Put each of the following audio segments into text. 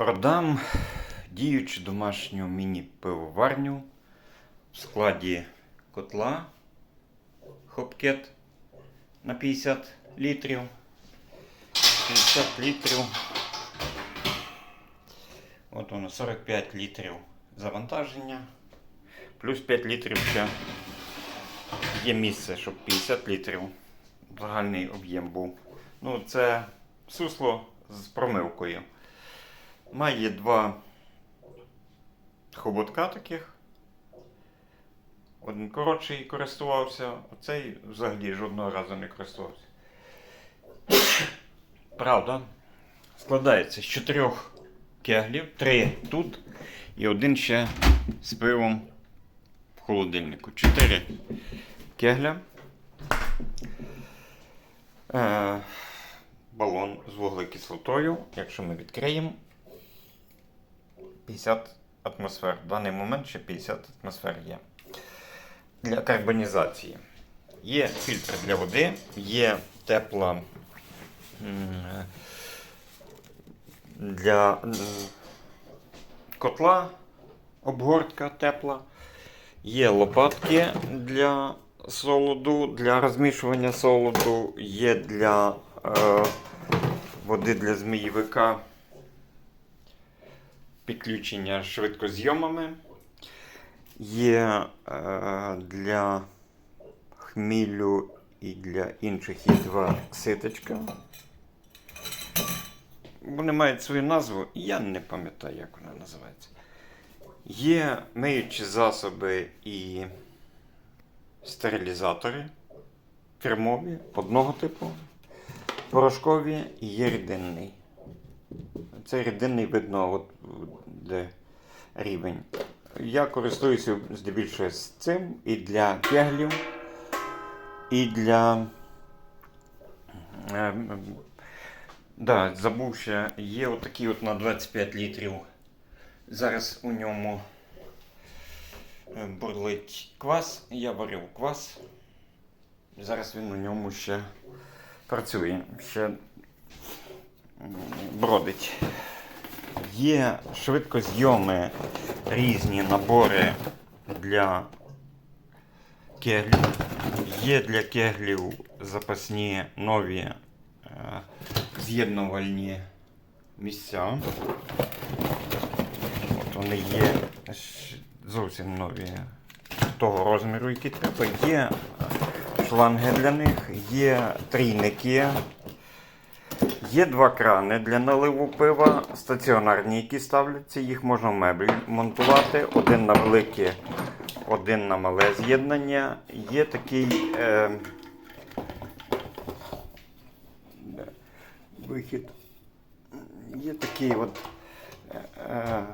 Продам діючу домашню міні-пивоварню в складі котла Хопкет на 50 літрів. 50 літрів. От воно 45 літрів завантаження. Плюс 5 літрів ще є місце, щоб 50 літрів загальний об'єм був. Ну, це сусло з промивкою. Має два хоботка таких. Один коротший користувався, а цей взагалі жодного разу не користувався. Правда, складається з чотирьох кеглів, три тут і один ще з пивом в холодильнику. Чотири кегля. Е, балон з вуглекислотою, якщо ми відкриємо, 50 атмосфер. В даний момент ще 50 атмосфер є. Для карбонізації. Є фільтр для води, є тепла для котла, обгортка тепла. Є лопатки для солоду, для розмішування солоду, є для е, води для зміївика підключення швидкозйомами. Є е, для хмілю і для інших є два ситочка. Вони мають свою назву, я не пам'ятаю, як вона називається. Є миючі засоби і стерилізатори фірмові одного типу, порошкові і є рідинний. Цей рідинний видно, от, де рівень. Я користуюся здебільшого з цим і для кеглів, і для. Е, да, забув ще, є отакий от на 25 літрів. Зараз у ньому е, бурлить квас. Я варив квас. Зараз він у ньому ще працює, ще бродить. Є швидкозйоми різні набори для кеглів. Є для кеглів запасні нові е, з'єднувальні місця. От вони є зовсім нові того розміру, який треба. Є шланги для них, є трійники. Є два крани для наливу пива, стаціонарні, які ставляться, їх можна в меблі монтувати. Один на велике, один на мале з'єднання. Є такий е, вихід. Є такий от е, е,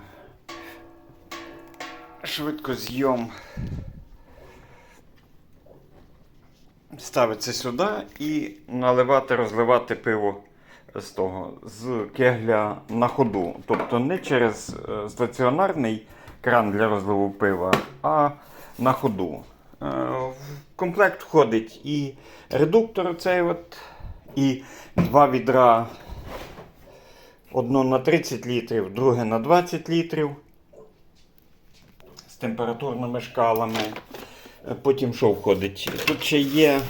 швидкозйом. Ставиться сюди і наливати, розливати пиво з того, з кегля на ходу. Тобто не через е, стаціонарний кран для розливу пива, а на ходу. Е, В комплект входить і редуктор цей от, і два відра. Одно на 30 літрів, друге на 20 літрів з температурними шкалами. Е, Потім що входить? Тут ще є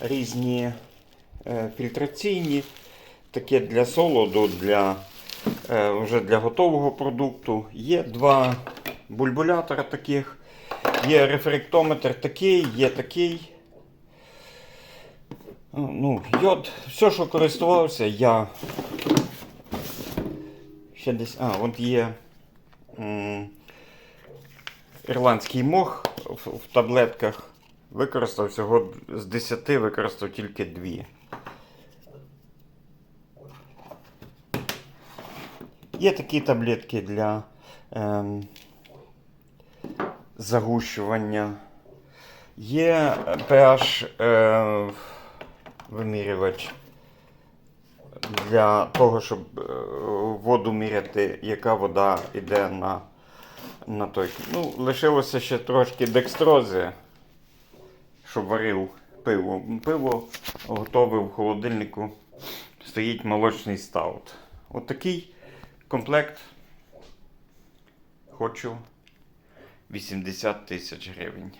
різні фільтраційні, таке для солоду, для, е, вже для готового продукту. Є два бульбулятора таких, є рефрактометр такий, є такий. Ну, йод, все, що користувався, я ще десь. А, от є м, ірландський мох в, в таблетках. Використав всього з 10, використав тільки 2. Є такі таблетки для ем, загущування. Є pH е, вимірювач для того, щоб е, воду міряти, яка вода йде на, на той. Ну, лишилося ще трошки декстрози, щоб варив пиво. Пиво готове в холодильнику. Стоїть молочний стаут. Отакий Комплект хочу 80 тисяч гривень.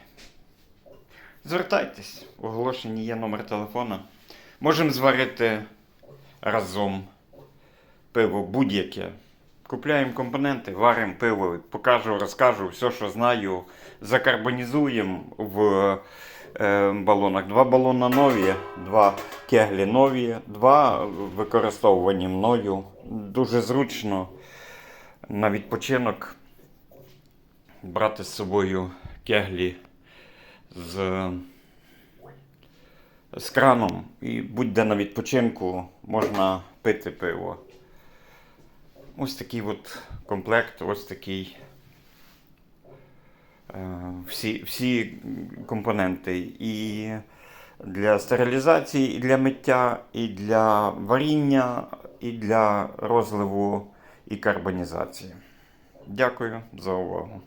Звертайтесь, в оголошенні є номер телефона. Можемо зварити разом пиво будь-яке. Купляємо компоненти, варимо пиво, покажу, розкажу все, що знаю. Закарбонізуємо в балонах. Два балона нові, два кеглі нові, два використовувані мною. Дуже зручно на відпочинок брати з собою кеглі з, з краном. І будь-де на відпочинку можна пити пиво. Ось такий от комплект, ось такий. Е, Всі, всі компоненти. І для стерилізації, і для миття, і для варіння, і для розливу і карбонізації. Дякую за увагу.